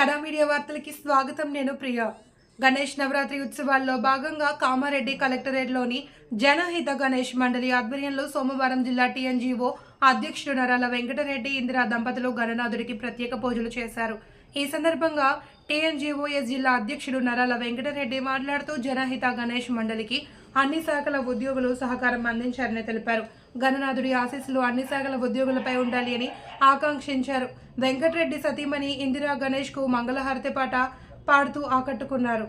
Media వార్తలకి స్వాగతం నేను ప్రియ. గణేష్ నవరాత్రి ఉత్సవాల్లో భాగంగా కామారెడ్డి కలెక్టరేట్లోని జనహిత గణేష్ మండలి ఆధ్వర్యంలో సోమవారం జిల్లా టీఎన్జీఓ అధ్యక్షుడు నరాల వెంకటరెడ్డి ఇందిరా దంపతులు గణనాథుడికి ప్రత్యేక పూజలు చేశారు. ఈ సందర్భంగా టీఎన్జీఓఎస్ జిల్లా అధ్యక్షుడు నరాల వెంకటరెడ్డి మాట్లాడుతూ జనహిత గణేష్ మండలికి అన్ని శాఖల ఉద్యోగులు సహకారం అందించారని తెలిపారు. గణనాథుడి ఆశీస్సులు అన్ని శాఖల ఉద్యోగులపై ఉండాలి అని ఆకాంక్షించారు. వెంకటరెడ్డి సతీమణి ఇందిరా గణేష్కు మంగళహారతి పాట పాడుతూ ఆకట్టుకున్నారు.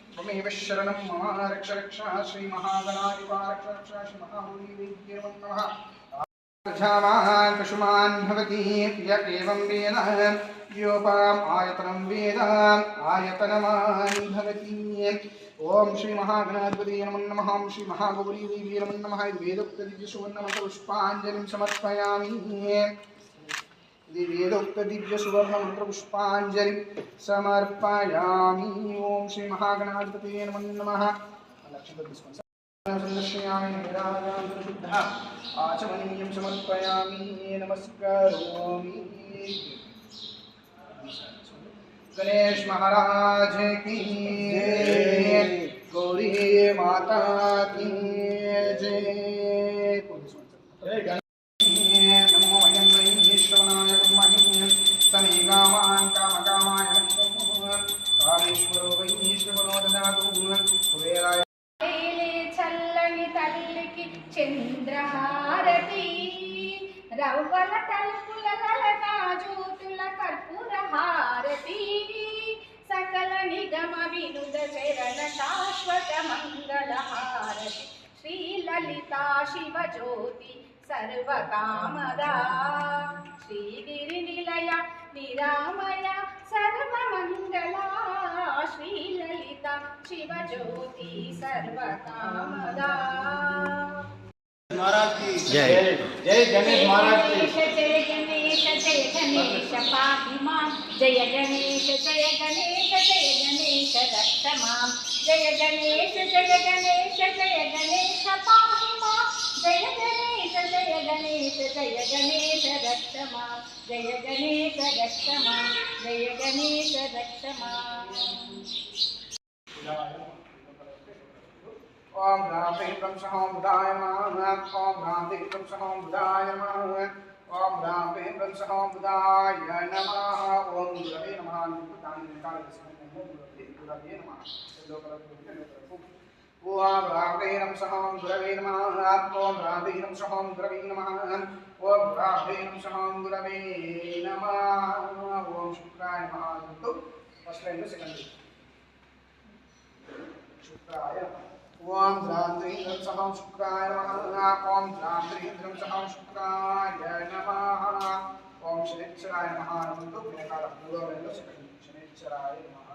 त्वमेव शरणं मम रक्ष रक्ष श्रीमहागणाधिपा रक्ष रक्ष श्रीमहाभूमिवेद्ये नमः प्रजावान् पशुमान् भवति य एवं वेद योपाम् आयतनं वेद आयतनमान् भवति ॐ श्रीमहागणाधिपति नमो नमः ॐ श्रीमहागौरीदेवी नमो नमः इति वेदोक्तदिव्यसुवर्णमतपुष्पाञ्जलिं समर्पयामि दिवेदोक्तदिव्यसुवर्णमन्त्रपुष्पाञ्जलिं समर्पयामि। ॐ श्रीमहागणाधिपतये नमः। आचमनीयं समर्पयामि। नमस्कारोमि। गणेश महाराज की। చంద్రహారతి రవ్వల తలుపుల గలట జ్యోతుల కర్పూర హారతి సకల నిగమ వినుద చరణ శాశ్వత మంగళ హారతి శ్రీ లలిత శివ జ్యోతి సర్వకామదా శ్రీ గిరి నిలయ నిరామయ సర్వమంగళ శ్రీ లలిత శివ జ్యోతి సర్వకామదా. महाराज की जय जय गणेश महाराज की जय गणेश जय गणेश पाभिमाम जय गणेश जय गणेश जय गणेश रक्षमाम जय गणेश जय गणेश जय गणेश पाभिमाम जय गणेश जय गणेश जय गणेश रक्षमाम जय गणेश रक्षमाम जय गणेश रक्षमाम ओम राधे वृक्षः बुधायमान ओम राधे वृक्षः बुधायमान ओम राधे वृक्षः बुधाय नमः ओम नमः निपुटानि गुरवे नमः ओम राधे वृक्षः गुरवे नमः ओम राधे वृक्षः गुरवे नमः ओम राधे वृक्षः गुरवे नमः ओम शुक्राय नमः फ़र्स्ट लाइन में सेकंड शुक्राय ओम ध्रांत्रीन्द्रं सहं शुक्राय नमः ओम ध्रांत्रीन्द्रं सहं शुक्राय नमः ओम शनिश्चराय नमः नमः विनकाल पूर्ववेलो शनिश्चराय नमः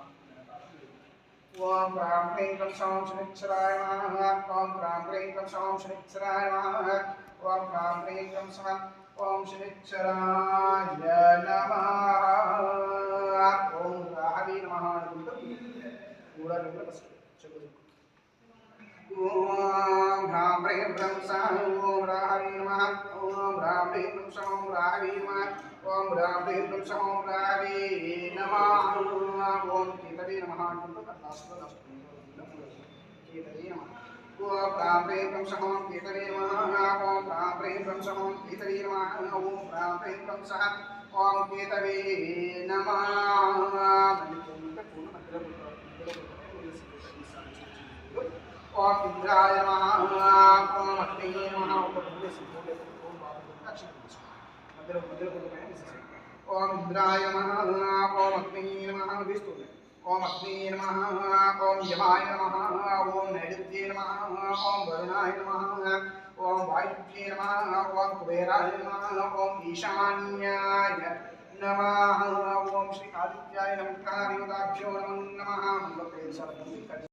ओम प्रांप्रीन्द्रं सहं शनिश्चराय नमः ओम प्रांप्रीन्द्रं सहं शनिश्चराय नमः ओम प्रांप्रीन्द्रं सहं ओम शनिश्चराय नमः ओम राहवे नमः नमः पूर्ववेलो चलो ॐ ह्रां ह्रीं ब्रं सः ॐ राहवे नमः ॐ ह्रां ह्रीं ब्रं सः ॐ राहवे नमः ॐ ह्रां ह्रीं ब्रं सः ॐ राहवे नमः ॐ केतवे नमः केतवे नमः ॐ ह्रां ह्रीं ब्रं सः ॐ केतवे नमः ॐ ह्रां ह्रीं ब्रं सः ॐ केतवे नमः ॐ ह्रां ह्रीं ब्रं सः ॐ केतवे नमः ओम इंद्राय नमः ओम अग्निये नमः ओम भूले से भूले ओम बाबा दक्षिण मध्य मध्य ఓం ఇంద్రాయ ఓం ఇంద్రాయ ఓం అగ్ని నమ తీస్తుంది ఓం అగ్ని నమ ఓం యమాయ నమ ఓం నైరుత్యే నమ ఓం వరుణాయ నమ ఓం వాయుభ్యే నమ ఓం కుబేరాయ నమ ఓం ఈశాన్యాయ నమ ఓం శ్రీ ఆదిత్యాయ నమ కారియుదాభ్యో